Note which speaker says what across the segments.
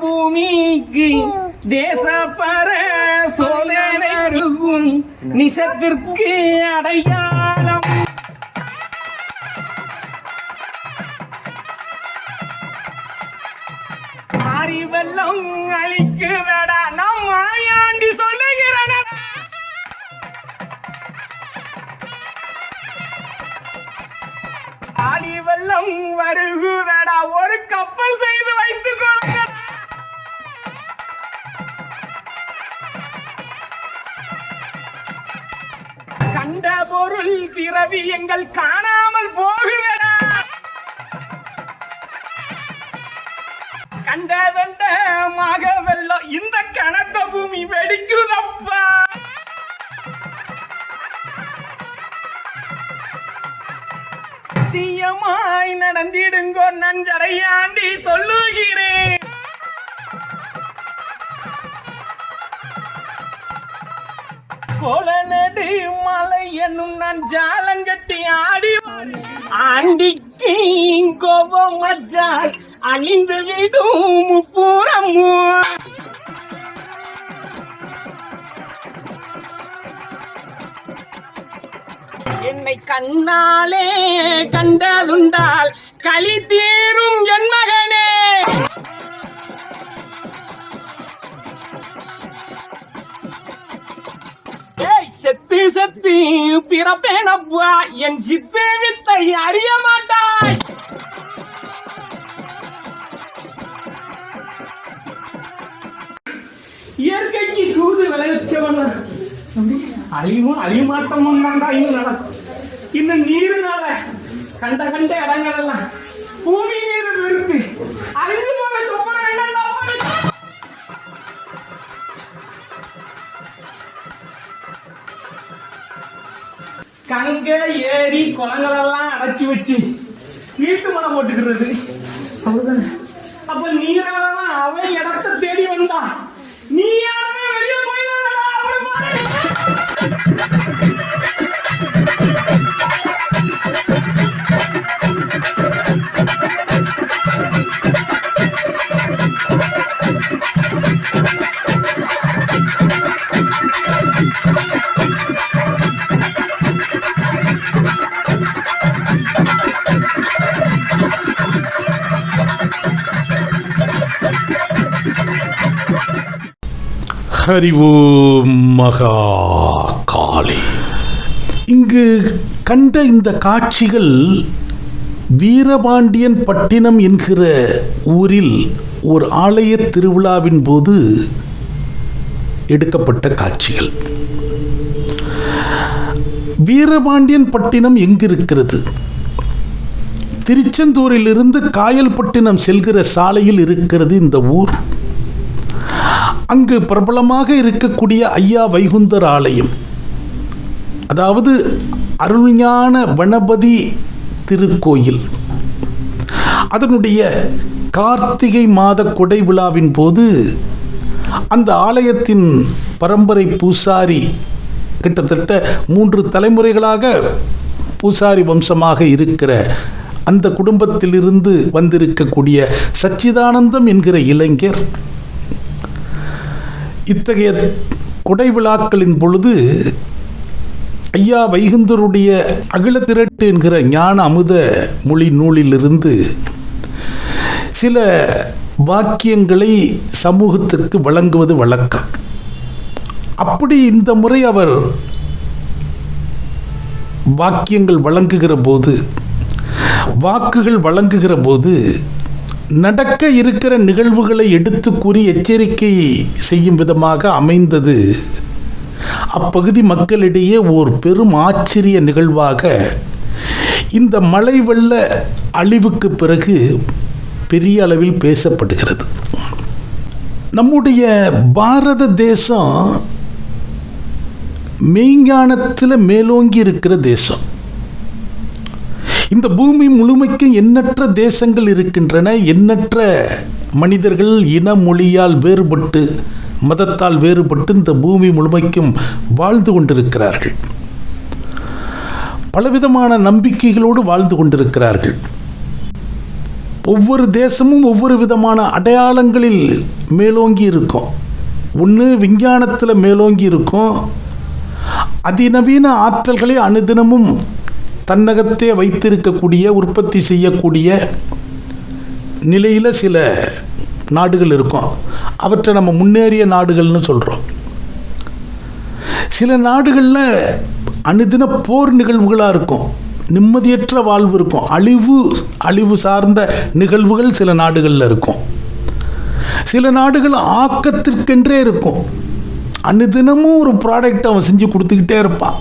Speaker 1: பூமிக்கு தேசப்பர சோதனைக்கும் நிசத்திற்கு அடையாளம் அறிவெல்லாம் வெள்ளம் அழிக்குதடா நம் மாயாண்டி சொல்லுகிறன அறிவெல்லாம் வெள்ளம் ஒரு கப்பல் செய்து வைத்துக் கொள்ள கண்ட பொருள் திரவியங்கள் காணாமல் போகுதடா கண்டதண்ட மாக வெள்ளம் இந்த கனத்த பூமி வெடிக்குதப்பா. சத்தியமாய் நடந்திடுங்கோ நஞ்சடையாண்டி சொல்லுகிறேன். கோல நடு மலை என்னும் நான் ஜாலங்கட்டி ஆடி ஆண்டிக்கு கோபம் மச்சால் அழிந்து விடும் முப்புறமும் என்னை கண்ணாலே கண்டதுண்டால் களி தீரும் என் மகனே. ஏய் செத்து செத்து பிறப்பேனப்பா என் சித்து வித்தை அறிய மாட்டாய். இயற்கைக்கு சூது விளைவிச்சவன். அழிவும் அழிமாட்டமும் தான்டா இன்னும் நடக்கும். இன்னும் நீருனால கண்ட கண்ட இடங்கள் எல்லாம் பூமி நீர் இருக்கு அழிந்து போக கங்க ஏரி குளங்களெல்லாம் அடைச்சு வச்சு வீட்டு மலை போட்டுக்கிறது. அவ்வளவுதானே. அப்ப நீரெல்லாம் அவன் இடத்தை தேடி வந்தா நீ
Speaker 2: ஹரிவு மகா காளி. இங்கு கண்ட இந்த காட்சிகள் வீரபாண்டியன் பட்டினம் என்கிற ஊரில் ஒரு ஆலய திருவிழாவின் போது எடுக்கப்பட்ட காட்சிகள். வீரபாண்டியன் பட்டினம் எங்கிருக்கிறது? திருச்செந்தூரிலிருந்து காயல்பட்டினம் செல்கிற சாலையில் இருக்கிறது இந்த ஊர். அங்கு பிரபலமாக இருக்கக்கூடிய ஐயா வைகுந்தர் ஆலயம். அதாவது அருள்ஞான வனபதி திருக்கோயில். அதனுடைய கார்த்திகை மாத கொடை விழாவின் போது அந்த ஆலயத்தின் பரம்பரை பூசாரி கிட்டத்தட்ட மூன்று தலைமுறைகளாக பூசாரி வம்சமாக இருக்கிற அந்த குடும்பத்திலிருந்து வந்திருக்கக்கூடிய சச்சிதானந்தம் என்கிற இளைஞர் இத்தகைய கொடை விழாக்களின் பொழுது ஐயா வைகுந்தருடைய அகில திரட்டு என்கிற ஞான அமுத மொழி நூலிலிருந்து சில வாக்கியங்களை சமூகத்திற்கு வழங்குவது வழக்கம். அப்படி இந்த முறை அவர் வாக்கியங்கள் வழங்குகிற போது வாக்குகள் வழங்குகிற போது நடக்க இருக்கிற நிகழ்வுகளை எடுத்து கூறி எச்சரிக்கை செய்யும் விதமாக அமைந்தது. அப்பகுதி மக்களிடையே ஓர் பெரும் ஆச்சரிய நிகழ்வாக இந்த மழை வெள்ள அழிவுக்கு பிறகு பெரிய அளவில் பேசப்படுகிறது. நம்முடைய பாரத தேசம் மெய்ஞானத்தில் மேலோங்கி இருக்கிற தேசம். இந்த பூமி முழுமைக்கும் எண்ணற்ற தேசங்கள் இருக்கின்றன எண்ணற்ற மனிதர்கள் இன மொழியால் வேறுபட்டு மதத்தால் வேறுபட்டு இந்த பூமி முழுமைக்கும் வாழ்ந்து கொண்டிருக்கிறார்கள். பலவிதமான நம்பிக்கைகளோடு வாழ்ந்து கொண்டிருக்கிறார்கள். ஒவ்வொரு தேசமும் ஒவ்வொரு விதமான அடையாளங்களில் மேலோங்கி இருக்கும். ஒன்று விஞ்ஞானத்தில் மேலோங்கி இருக்கும். அதிநவீன ஆற்றல்களை அனுதினமும் தன்னகத்தே வைத்திருக்கக்கூடிய உற்பத்தி செய்யக்கூடிய நிலையில் சில நாடுகள் இருக்கும். அவற்றை நம்ம முன்னேறிய நாடுகள்னு சொல்கிறோம் சில நாடுகளில் அனுதின போர் நிகழ்வுகளாக இருக்கும். நிம்மதியற்ற வாழ்வு இருக்கும். அழிவு அழிவு சார்ந்த நிகழ்வுகள் சில நாடுகளில் இருக்கும். சில நாடுகள் ஆக்கத்திற்கென்றே இருக்கும். அனுதினமும் ஒரு ப்ராடக்ட் அவன் செஞ்சு கொடுத்துக்கிட்டே இருப்பான்.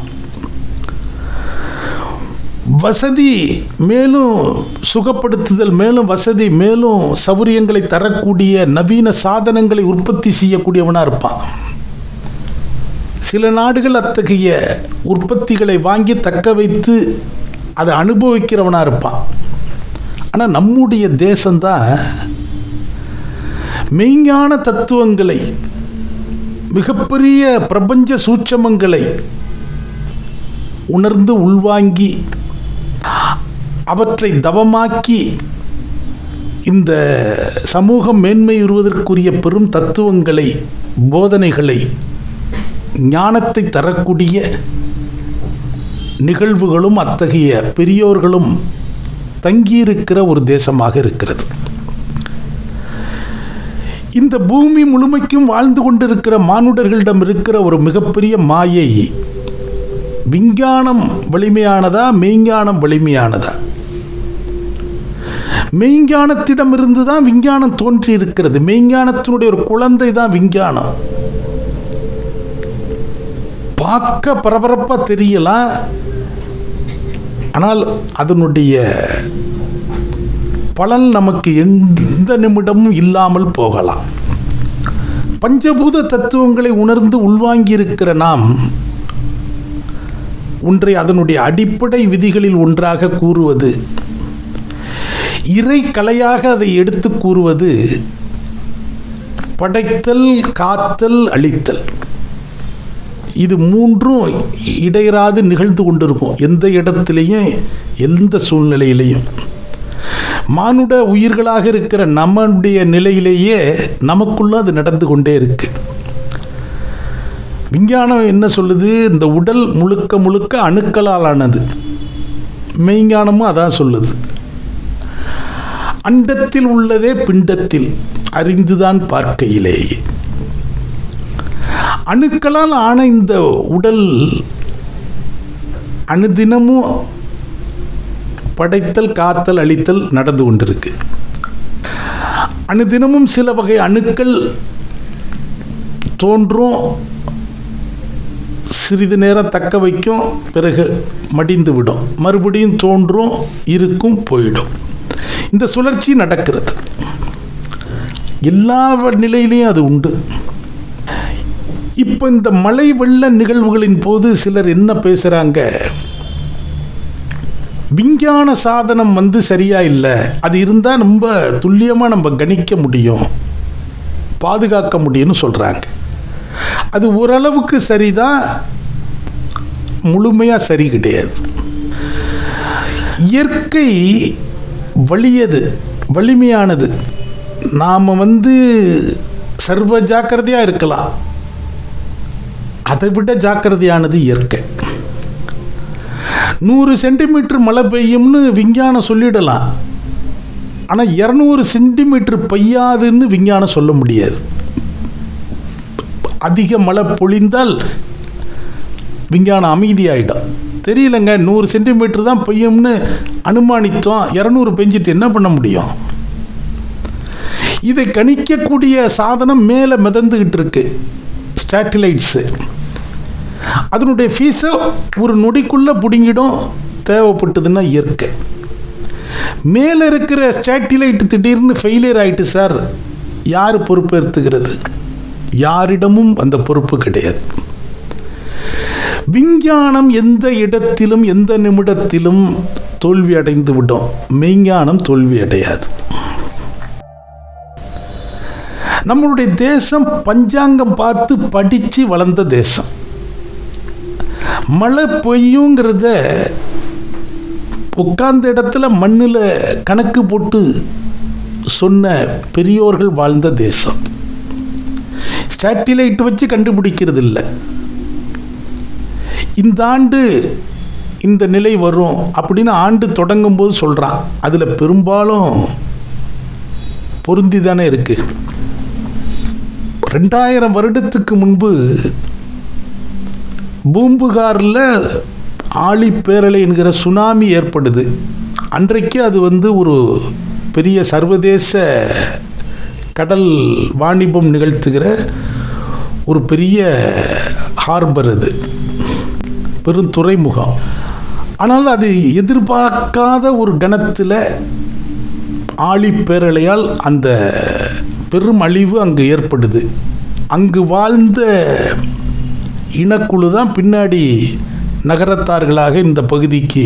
Speaker 2: வசதி மேலும் சுகப்படுத்துதல் மேலும் வசதி மேலும் சௌரியங்களை தரக்கூடிய நவீன சாதனங்களை உற்பத்தி செய்யக்கூடியவனாக இருப்பான். சில நாடுகள் அத்தகைய உற்பத்திகளை வாங்கி தக்க வைத்து அதை அனுபவிக்கிறவனாக இருப்பான். ஆனால் நம்முடைய தேசம்தான் மெய்ஞான தத்துவங்களை மிகப்பெரிய பிரபஞ்ச சூட்சமங்களை உணர்ந்து உள்வாங்கி அவற்றை தவமாக்கி இந்த சமூகம் மேன்மையுறுவதற்குரிய பெரும் தத்துவங்களை போதனைகளை ஞானத்தை தரக்கூடிய நிகழ்வுகளும் அத்தகைய பெரியோர்களும் தங்கியிருக்கிற ஒரு தேசமாக இருக்கிறது. இந்த பூமி முழுமைக்கும் வாழ்ந்து கொண்டிருக்கிற மானுடர்களிடம் இருக்கிற ஒரு மிகப்பெரிய மாயை விஞ்ஞானம் வலிமையானதா மெய்ஞானம் வலிமையானதா? மெய்ஞானத்திடமிருந்து தான் விஞ்ஞானம் தோன்றி இருக்கிறது. மெய்ஞானத்தினுடைய ஒரு குழந்தை தான் விஞ்ஞானம். பார்க்க பரபரப்பாக தெரியலாம் ஆனால் அதனுடைய பலன் நமக்கு எந்த நிமிடமும் இல்லாமல் போகலாம். பஞ்சபூத தத்துவங்களை உணர்ந்து உள்வாங்கி இருக்கிற நாம் ஒன்றை அதனுடைய அடிப்படை விதிகளில் ஒன்றாக கூறுவது. இறை கலையாக அதை எடுத்து கூறுவது படைத்தல் காத்தல் அழித்தல். இது மூன்றும் இடையராது நிகழ்ந்து கொண்டிருக்கும். எந்த இடத்துலையும் எந்த சூழ்நிலையிலையும். மானுட உயிர்களாக இருக்கிற நம்முடைய நிலையிலேயே நமக்குள்ள அது நடந்து கொண்டே இருக்குது விஞ்ஞானம் என்ன சொல்லுது? இந்த உடல் முழுக்க முழுக்க அணுக்களால் ஆனது மெய்ஞானமும் அதான் சொல்லுது. அண்டத்தில் உள்ளதே பிண்டத்தில். அறிந்துதான் பார்க்கையிலேயே அணுக்களால் ஆன இந்த உடல் அணுதினமும் படைத்தல் காத்தல் அழித்தல் நடந்து கொண்டிருக்கு. அணுதினமும் சில வகை அணுக்கள் தோன்றும். சிறிது நேரம் தக்க வைக்கும் பிறகு மடிந்து விடும். மறுபடியும் தோன்றும் இருக்கும் போயிடும். இந்த சுழற்சி நடக்கிறது. எல்லா நிலையிலையும் அது உண்டு. இப்போ இந்த மழை வெள்ள நிகழ்வுகளின் போது சிலர் என்ன பேசுகிறாங்க விஞ்ஞான சாதனம் வந்து சரியா இல்லை. அது இருந்தால் ரொம்ப துல்லியமாக நம்ம கணிக்க முடியும். பாதுகாக்க முடியும்னு சொல்கிறாங்க அது ஓரளவுக்கு சரிதான். முழுமையாக சரி கிடையாது. இயற்கை வலியது வலிமையானது. நாம் வந்து சர்வ ஜாக்கிரதையாக இருக்கலாம். அதை விட ஜாக்கிரதையானது இயற்கை. நூறு சென்டிமீட்டர் மழை பெய்யும்னு விஞ்ஞானம் சொல்லிடலாம். ஆனால் இரநூறு சென்டிமீட்டர் பெய்யாதுன்னு விஞ்ஞானம் சொல்ல முடியாது. அதிக மழை பொழிந்தால் விஞ்ஞானம் அமைதியாயிடும் தெரியலங்க நூறு சென்டிமீட்டர் தான் பெய்யும்னு அனுமானித்தோம் இரநூறு பெஞ்சிட்டு என்ன பண்ண முடியும்? இதை கணிக்கக்கூடிய சாதனம் மேலே மிதந்துக்கிட்டு இருக்கு ஸ்டாட்டிலைட்ஸு அதனுடைய ஃபீஸை ஒரு நொடிக்குள்ளே பிடுங்கிடும் தேவைப்பட்டதுன்னா இயற்கை. மேலே இருக்கிற ஸ்டாட்டிலைட் திடீர்னு ஃபெயிலியர் ஆகிட்டு சார் யார் பொறுப்பு யாரிடமும் அந்த பொறுப்பு கிடையாது. விஞ்ஞானம் எந்த இடத்திலும் எந்த நிமிடத்திலும் தோல்வி அடைந்து விட்டோம் மெய்ஞானம் தோல்வி அடையாது. நம்மளுடைய தேசம் பஞ்சாங்கம் பார்த்து படித்து வளர்ந்த தேசம். மழை பெய்யுங்கிறத உட்கார்ந்த இடத்துல மண்ணில் கணக்கு போட்டு சொன்ன பெரியோர்கள் வாழ்ந்த தேசம். ஸ்டாட்டிலைட் வச்சு கண்டுபிடிக்கிறது இல்லை இந்த ஆண்டு இந்த நிலை வரும் அப்படின்னு ஆண்டு தொடங்கும் போது சொல்கிறான் அதில் பெரும்பாலும் பொருந்தி தானே இருக்குது ரெண்டாயிரம் வருடத்துக்கு முன்பு பூம்புகாரில் ஆழி பேரலை என்கிற சுனாமி ஏற்படுது. அன்றைக்கு அது வந்து ஒரு பெரிய சர்வதேச கடல் வாணிபம் நிகழ்த்துகிற ஒரு பெரிய ஹார்பர் அது. பெரும் துறைமுகம். ஆனால் அது எதிர்பார்க்காத ஒரு கணத்தில் ஆழி பேரலையால் அந்த பெரும் அழிவு அங்கு ஏற்படுது. அங்கு வாழ்ந்த இனக்குழு தான் பின்னாடி நகரத்தார்களாக இந்த பகுதிக்கு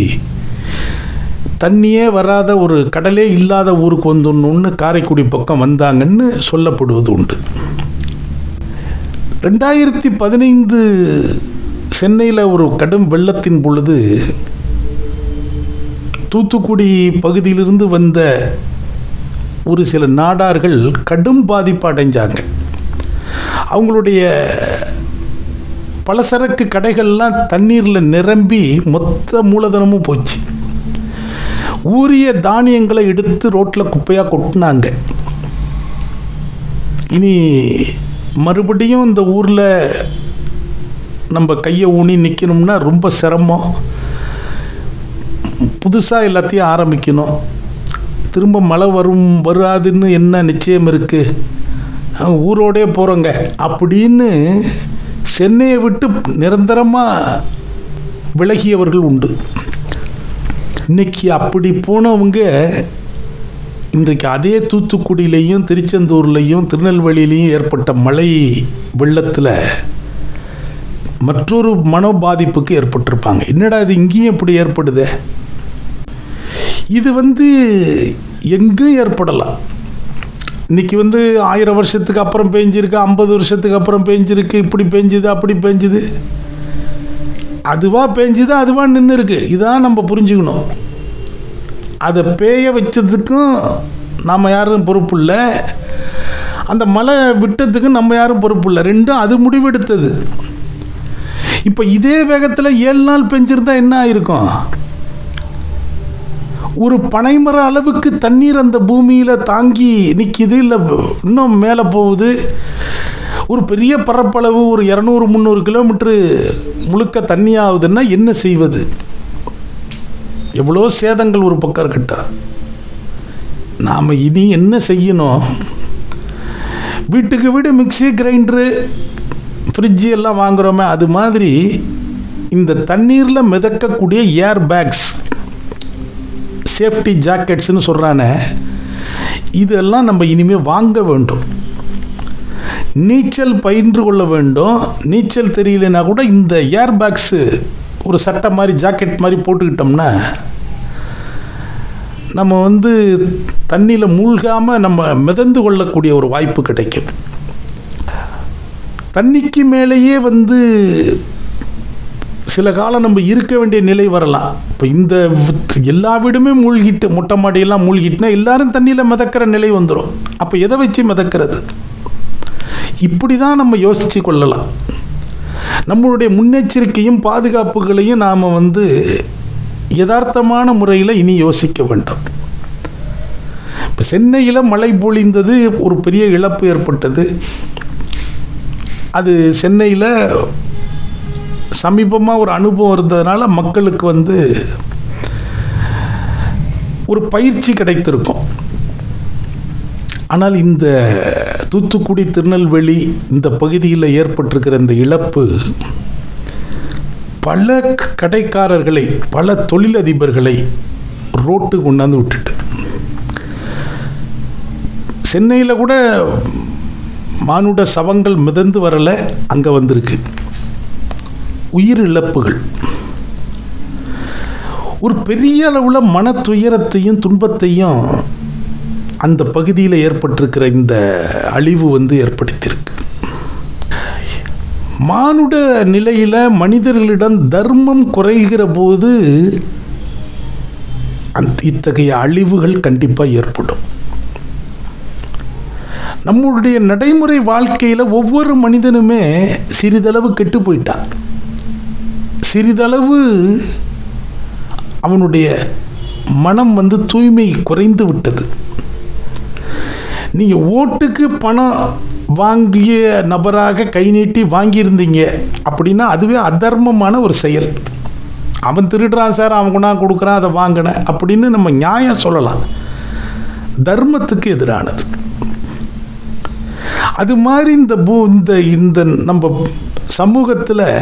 Speaker 2: தண்ணியே வராத ஒரு கடலே இல்லாத ஊருக்கு வந்துடணுன்னு காரைக்குடி பக்கம் வந்தாங்கன்னு சொல்லப்படுவது உண்டு. ரெண்டாயிரத்தி பதினைந்து சென்னையில் ஒரு கடும் வெள்ளத்தின் பொழுது தூத்துக்குடி பகுதியிலிருந்து வந்த ஒரு சில நாடார்கள் கடும் பாதிப்பு அடைஞ்சாங்க. அவங்களுடைய பலசரக்கு கடைகள்லாம் தண்ணீரில் நிரம்பி மொத்த மூலதனமும் போச்சு. ஊரிய தானியங்களை எடுத்து ரோட்டில் குப்பையாக கொட்டினாங்க. இனி மறுபடியும் இந்த ஊரில் நம்ம கையை ஊனி நிற்கணும்னா ரொம்ப சிரமம். புதுசாக எல்லாத்தையும் ஆரம்பிக்கணும். திரும்ப மழை வரும் வராதுன்னு என்ன நிச்சயம் இருக்குது ஊரோடே போகிறோங்க அப்படின்னு சென்னையை விட்டு நிரந்தரமாக விலகியவர்கள் உண்டு. இன்னைக்கு அப்படி போனவங்க இன்றைக்கு அதே தூத்துக்குடியிலையும் திருச்செந்தூர்லேயும் திருநெல்வேலியிலையும் ஏற்பட்ட மழை வெள்ளத்தில் மற்றொரு மனோ பாதிப்புக்கு ஏற்பட்டிருப்பாங்க. என்னடா இது இங்கேயும் இப்படி ஏற்படுதே? இது வந்து எங்கும் ஏற்படலாம் இன்னைக்கு வந்து ஆயிரம் வருஷத்துக்கு அப்புறம் பேஞ்சிருக்கு ஐம்பது வருஷத்துக்கு அப்புறம் பேஞ்சிருக்கு இப்படி பெஞ்சுது அப்படி பேஞ்சுது. அதுவாக பேஞ்சுது அதுவாக நின்று இருக்கு இதான் நம்ம புரிஞ்சுக்கணும். அதை பேய வச்சதுக்கும் நாம் யாரும் பொறுப்பு இல்லை அந்த மழை விட்டதுக்கும் நம்ம யாரும் பொறுப்பு இல்லை ரெண்டும் அது முடிவெடுத்தது. இப்போ இதே வேகத்தில் ஏழு நாள் பெஞ்சிருந்தா என்ன ஆயிருக்கும்? ஒரு பனைமர அளவுக்கு தண்ணீர் அந்த பூமியில் தாங்கி நிற்கிது இல்லை இன்னும் மேலே போகுது. ஒரு பெரிய பரப்பளவு ஒரு இரநூறு முந்நூறு கிலோமீட்ரு முழுக்க தண்ணி ஆகுதுன்னா என்ன செய்வது? எவ்வளோ சேதங்கள் ஒரு பக்கம் இருக்கட்டா? நாம் இனி என்ன செய்யணும்? வீட்டுக்கு வீடு மிக்சி கிரைண்டரு ஃப்ரிட்ஜு எல்லாம் வாங்குகிறோமே அது மாதிரி இந்த தண்ணீரில் மிதக்கக்கூடிய ஏர் பேக்ஸ் சேஃப்டி ஜாக்கெட்ஸ்னு சொல்கிறானே இதெல்லாம் நம்ம இனிமேல் வாங்க வேண்டும். நீச்சல் பயின்று கொள்ள வேண்டும். நீச்சல் தெரியலனா கூட இந்த ஏர் பேக்ஸு ஒரு சட்டை மாதிரி ஜாக்கெட் மாதிரி போட்டுக்கிட்டோம்னா நம்ம வந்து தண்ணியில் மூழ்காமல் நம்ம மிதந்து கொள்ளக்கூடிய ஒரு வாய்ப்பு கிடைக்கும். தண்ணிக்கு மேலேயே வந்து சில காலம் நம்ம இருக்க வேண்டிய நிலை வரலாம். இப்போ இந்த எல்லா வீடுமே மூழ்கிட்டு மொட்டை மாடியெல்லாம் மூழ்கிட்டுனா எல்லாரும் தண்ணியில் மிதக்கிற நிலை வந்துடும் அப்போ எதை வச்சு மிதக்கிறது? இப்படி தான் நம்ம யோசித்து கொள்ளலாம். நம்மளுடைய முன்னெச்சரிக்கையும் பாதுகாப்புகளையும் நாம் வந்து யதார்த்தமான முறையில் இனி யோசிக்க வேண்டும். இப்போ சென்னையில் மழை பொழிந்தது ஒரு பெரிய இழப்பு ஏற்பட்டது. அது சென்னையில் சமீபமாக ஒரு அனுபவம் இருந்ததுனால மக்களுக்கு வந்து ஒரு பயிற்சி கிடைத்திருக்கும். ஆனால் இந்த தூத்துக்குடி திருநெல்வேலி இந்த பகுதியில் ஏற்பட்டிருக்கிற இந்த இழப்பு பல கடைக்காரர்களை பல தொழிலதிபர்களை ரோட்டு கொண்டாந்து விட்டுட்டு. சென்னையில் கூட மானுட சவங்கள் மிதந்து வரலை அங்கே வந்திருக்கு. உயிர் இழப்புகள் ஒரு பெரிய அளவில் மன துயரத்தையும் துன்பத்தையும் அந்த பகுதியில் ஏற்பட்டிருக்கிற இந்த அழிவு வந்து ஏற்படுத்தியிருக்கு. மானுட நிலையில் மனிதர்களிடம் தர்மம் குறைகிற போது அந் இத்தகைய அழிவுகள் கண்டிப்பாக ஏற்படும். நம்மளுடைய நடைமுறை வாழ்க்கையில் ஒவ்வொரு மனிதனுமே சிறிதளவு கெட்டு போயிட்டான். சிறிதளவு அவனுடைய மனம் வந்து தூய்மை குறைந்து விட்டது. நீங்கள் ஓட்டுக்கு பணம் வாங்கிய நபராக கை நீட்டி வாங்கியிருந்தீங்க அப்படின்னா அதுவே அதர்மமான ஒரு செயல். அவன் திருடுறான் சார் அவன் கொண்டா கொடுக்குறான் அதை வாங்கினேன் அப்படின்னு நம்ம நியாயம் சொல்லலாம். தர்மத்துக்கு எதிரானது. அது மாதிரி இந்த பூ இந்த இந்த நம்ம சமூகத்தில்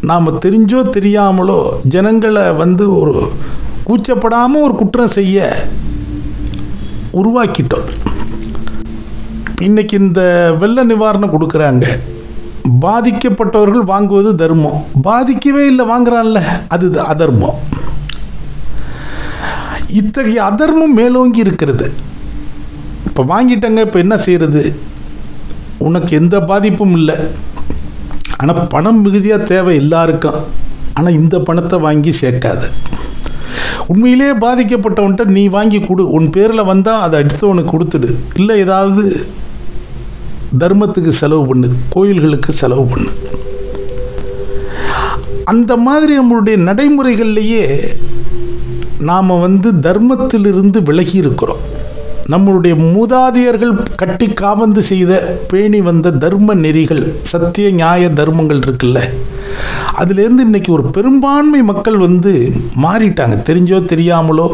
Speaker 2: நாம் தெரிஞ்சோ தெரியாமலோ ஜனங்களை வந்து ஒரு கூச்சப்படாமல் ஒரு குற்றம் செய்ய உருவாக்கிட்டோம். இன்னைக்கு இந்த வெள்ள நிவாரணம் கொடுக்குறாங்க. பாதிக்கப்பட்டவர்கள் வாங்குவது தர்மம். பாதிக்கவே இல்லை வாங்குறான்ல. அது அதர்மம். இத்தகைய அதர்மம் மேலோங்கி இருக்கிறது. இப்போ வாங்கிட்டங்க இப்போ என்ன செய்கிறது உனக்கு எந்த பாதிப்பும் இல்லை. ஆனால் பணம் மிகுதியாக தேவை எல்லாருக்கும். ஆனால் இந்த பணத்தை வாங்கி சேர்க்காத. உண்மையிலே பாதிக்கப்பட்டவன்ட்ட நீ வாங்கி கொடு. உன் பேரில் வந்தால் அதை அடுத்தவனுக்கு கொடுத்துடு. இல்லை ஏதாவது தர்மத்துக்கு செலவு பண்ணு. கோயில்களுக்கு செலவு பண்ணு. அந்த மாதிரி நம்மளுடைய நடைமுறைகள்லேயே நாம் வந்து தர்மத்திலிருந்து விலகி இருக்கிறோம். நம்மளுடைய மூதாதையர்கள் கட்டி காவந்து செய்த பேணி வந்த தர்ம நெறிகள் சத்திய நியாய தர்மங்கள் இருக்குல்ல? அதுலேருந்து இன்னைக்கு ஒரு பெரும்பான்மை மக்கள் வந்து மாறிட்டாங்க. தெரிஞ்சோ தெரியாமலோ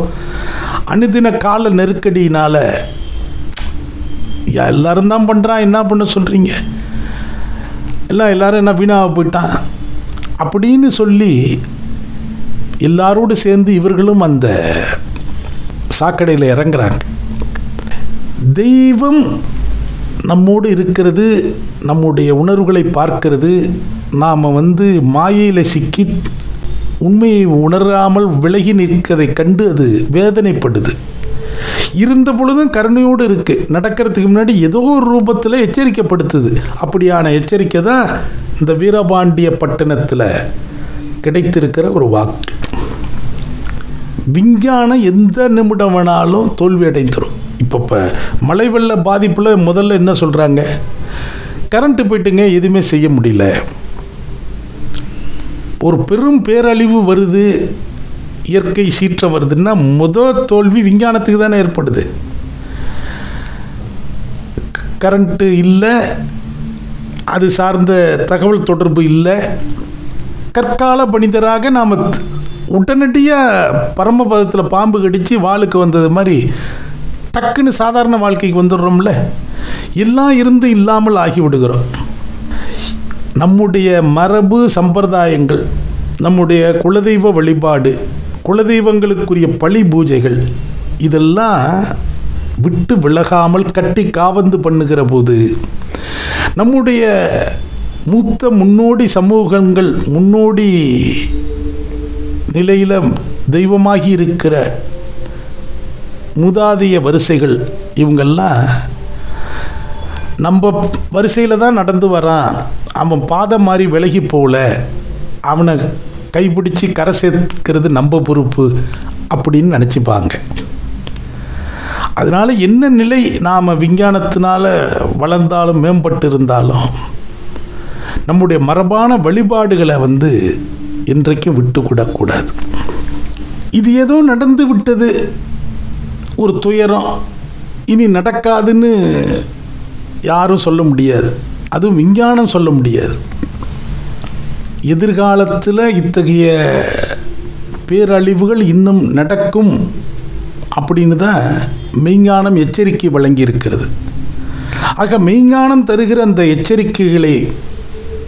Speaker 2: அனுதின கால நெருக்கடியினால் யா எல்லாரும் தான் பண்ணுறான் என்ன பண்ண சொல்கிறீங்க எல்லாம் எல்லாரும் என்ன வீணாக போயிட்டான்? அப்படின்னு சொல்லி எல்லாரோடு சேர்ந்து இவர்களும் அந்த சாக்கடையில் இறங்குறாங்க. தெய்வம் நம்மோடு இருக்கிறது நம்முடைய உணர்வுகளை பார்க்கிறது நாம் வந்து மாயையில் சிக்கி உண்மையை உணராமல் விலகி நிற்கதை கண்டு அது வேதனைப்படுது. இருந்த பொழுதும் கருணையோடு இருக்கு. நடக்கிறதுக்கு முன்னாடி ஏதோ ஒரு ரூபத்தில் எச்சரிக்கைப்படுத்துது. அப்படியான எச்சரிக்கை தான் இந்த வீரபாண்டிய பட்டணத்தில் கிடைத்திருக்கிற ஒரு வாக்கு. விஞ்ஞானம் எந்த நிமிடம் வேணாலும் தோல்வி அடைந்துடும் இப்போ இப்போ மழை வெள்ள பாதிப்பில் முதல்ல என்ன சொல்கிறாங்க கரண்ட்டு போயிட்டுங்க எதுவுமே செய்ய முடியல. ஒரு பெரும் பேரழிவு வருது இயற்கை சீற்றம் வருதுன்னா முதல் தோல்வி விஞ்ஞானத்துக்கு தானே ஏற்படுது. கரண்ட்டு இல்லை அது சார்ந்த தகவல் தொடர்பு இல்லை. கற்கால மனிதராக நாம் உடனடியாக பரமபதத்தில் பாம்பு கடித்து வாளுக்கு வந்தது மாதிரி டக்குன்னு சாதாரண வாழ்க்கைக்கு வந்துடுறோம்ல? எல்லாம் இருந்து இல்லாமல் ஆகிவிடுகிறோம். நம்முடைய மரபு சம்பிரதாயங்கள் நம்முடைய குலதெய்வ வழிபாடு குலதெய்வங்களுக்குரிய பழி பூஜைகள் இதெல்லாம் விட்டு விலகாமல் கட்டி காவந்து பண்ணுகிற போது நம்முடைய மூத்த முன்னோடி சமூகங்கள் முன்னோடி நிலையில் தெய்வமாகி இருக்கிற மூதாதைய வரிசைகள் இவங்கெல்லாம் நம்ம வரிசையில் தான் நடந்து வரான். அவன் பாதம் மாதிரி விலகி போகல அவனை கைப்பிடிச்சி கரை சேர்க்கிறது நம்ம பொறுப்பு அப்படின்னு நினச்சிப்பாங்க. அதனால் என்ன நிலை நாம் விஞ்ஞானத்தினால வளர்ந்தாலும் மேம்பட்டு இருந்தாலும் நம்முடைய மரபான வழிபாடுகளை வந்து என்றைக்கும் விட்டுக்கூடக்கூடாது இது ஏதோ நடந்து விட்டது ஒரு துயரம். இனி நடக்காதுன்னு யாரும் சொல்ல முடியாது. அதுவும் விஞ்ஞானம் சொல்ல முடியாது. எதிர்காலத்தில் இத்தகைய பேரழிவுகள் இன்னும் நடக்கும் அப்படின்னு தான் மெய்ஞானம் எச்சரிக்கை வழங்கியிருக்கிறது. ஆக மெய்ஞானம் தருகிற அந்த எச்சரிக்கைகளை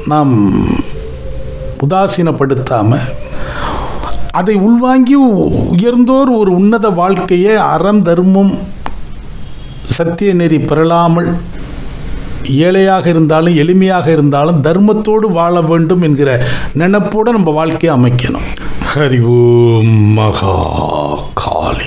Speaker 2: நாம் உதாசீனப்படுத்தாமல் அதை உள்வாங்கி உயர்ந்தோர் ஒரு உன்னத வாழ்க்கையை அறம் தர்மம் சத்திய நெறி பெறலாமல் ஏழையாக இருந்தாலும் எளிமையாக இருந்தாலும் தர்மத்தோடு வாழ வேண்டும் என்கிற நினைப்போடு நம்ம வாழ்க்கையை அமைக்கணும். ஹரி ஓம் மகா காளி.